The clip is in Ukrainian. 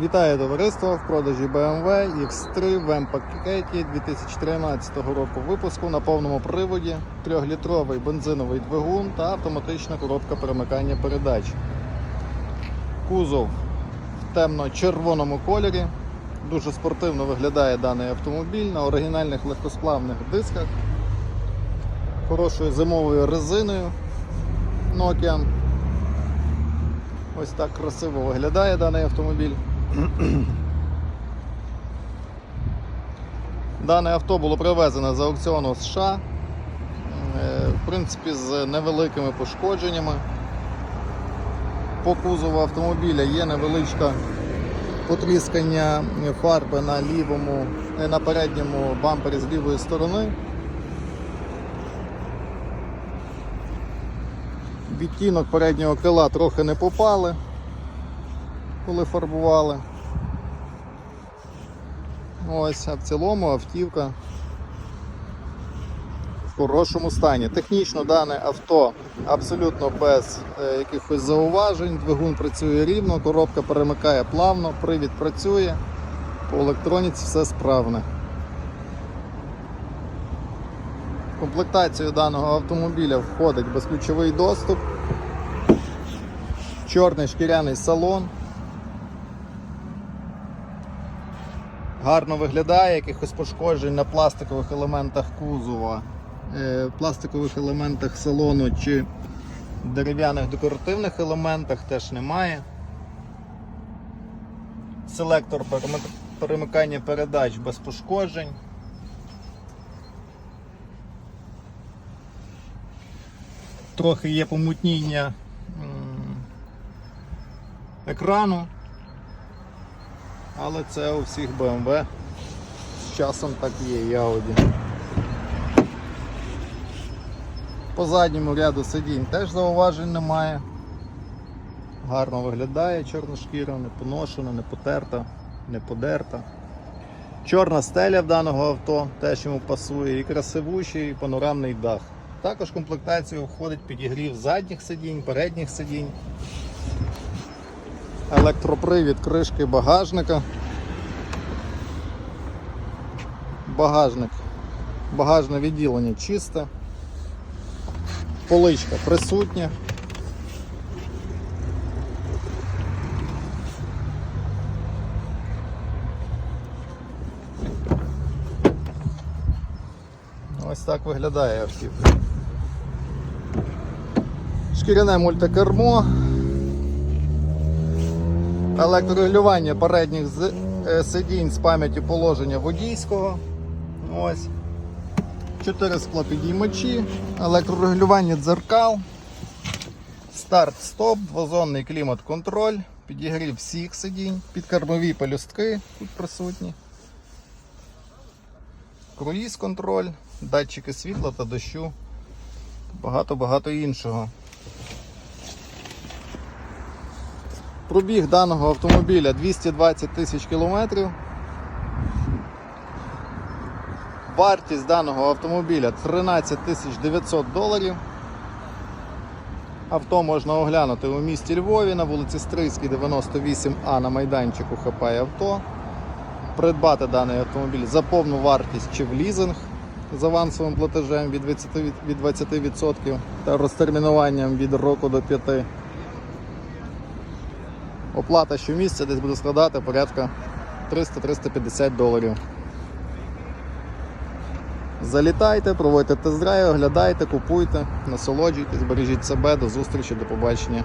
Вітаю товариство в продажі BMW X3 в М-пакеті 2013 року випуску на повному приводі, 3-літровий бензиновий двигун та автоматична коробка перемикання передач. Кузов в темно-червоному кольорі. Дуже спортивно виглядає даний автомобіль на оригінальних легкосплавних дисках, хорошою зимовою резиною Nokian. Ось так красиво виглядає даний автомобіль. Дане авто було привезене з аукціону США, е, в принципі, з невеликими пошкодженнями. По кузову автомобіля є невеличке потріскання фарби на лівому, е, на передньому бампері з лівої сторони. Відтінок переднього крила трохи не попали, коли фарбували. Ось, а в цілому автівка в хорошому стані. Технічно дане авто абсолютно без е, якихось зауважень. Двигун працює рівно, коробка перемикає плавно, привід працює, по електроніці все справне. В комплектацію даного автомобіля входить безключовий доступ, чорний шкіряний салон. Гарно виглядає, якихось пошкоджень на пластикових елементах кузова, е, пластикових елементах салону чи дерев'яних декоративних елементах теж немає. Селектор перемикання передач без пошкоджень. Трохи є помутніння екрану. Але це у всіх BMW. З часом так є і Audi. По задньому ряду сидінь теж зауважень немає. Гарно виглядає чорна шкіра, не поношена, не потерта, не подерта. Чорна стеля в даного авто теж йому пасує, і красивущий, і панорамний дах. Також в комплектацію входить підігрів задніх сидінь, передніх сидінь електропривід кришки багажника. Багажник, багажне відділення чисте, поличка присутня. Ось так виглядає автівка. Шкіряне мультикермо, електрорегулювання передніх е, сидінь з пам'яті положення водійського. Ось. Чотири склопідіймачі, електрорегулювання дзеркал, старт-стоп, двозонний клімат-контроль, підігрів всіх сидінь, підкармові пелюстки тут присутні. Круїз-контроль, датчики світла та дощу, багато-багато іншого. Пробіг даного автомобіля 220 тисяч кілометрів. Вартість даного автомобіля 13 тисяч 900 доларів. Авто можна оглянути у місті Львові на вулиці Стрийській, 98А на майданчику хапає авто. Придбати даний автомобіль за повну вартість чи в лізинг з авансовим платежем від 20%, від 20% та розтермінуванням від року до 5. Оплата щомісяця десь буде складати порядка 300-350 доларів. Залітайте, проводьте тест-драйв, оглядайте, купуйте, насолоджуйтесь, бережіть себе, до зустрічі, до побачення.